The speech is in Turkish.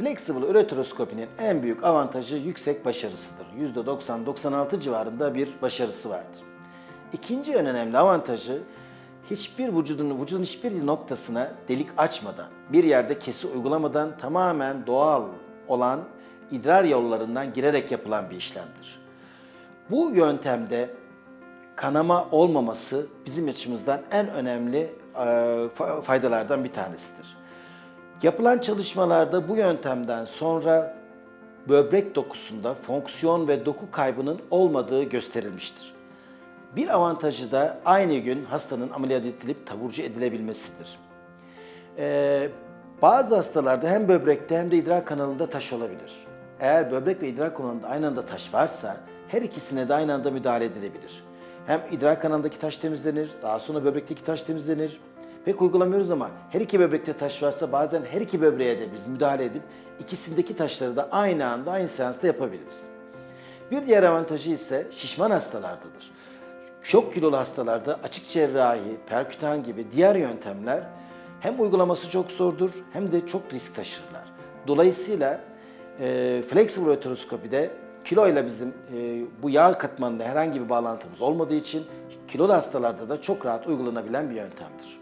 Flexible üreteroskopinin en büyük avantajı yüksek başarısıdır. %90-96 civarında bir başarısı vardır. İkinci en önemli avantajı hiçbir vücudun vücudun hiçbir noktasına delik açmadan, bir yerde kesi uygulamadan tamamen doğal olan idrar yollarından girerek yapılan bir işlemdir. Bu yöntemde kanama olmaması bizim açımızdan en önemli fa- faydalardan bir tanesidir. Yapılan çalışmalarda bu yöntemden sonra böbrek dokusunda fonksiyon ve doku kaybının olmadığı gösterilmiştir. Bir avantajı da aynı gün hastanın ameliyat edilip taburcu edilebilmesidir. Ee, bazı hastalarda hem böbrekte hem de idrar kanalında taş olabilir. Eğer böbrek ve idrar kanalında aynı anda taş varsa her ikisine de aynı anda müdahale edilebilir. Hem idrar kanalındaki taş temizlenir, daha sonra böbrekteki taş temizlenir. Pek uygulamıyoruz ama her iki böbrekte taş varsa bazen her iki böbreğe de biz müdahale edip ikisindeki taşları da aynı anda aynı seansta yapabiliriz. Bir diğer avantajı ise şişman hastalardadır. Çok kilolu hastalarda açık cerrahi, perkütan gibi diğer yöntemler hem uygulaması çok zordur hem de çok risk taşırlar. Dolayısıyla e, flexible uteroskopide kiloyla bizim e, bu yağ katmanında herhangi bir bağlantımız olmadığı için kilolu hastalarda da çok rahat uygulanabilen bir yöntemdir.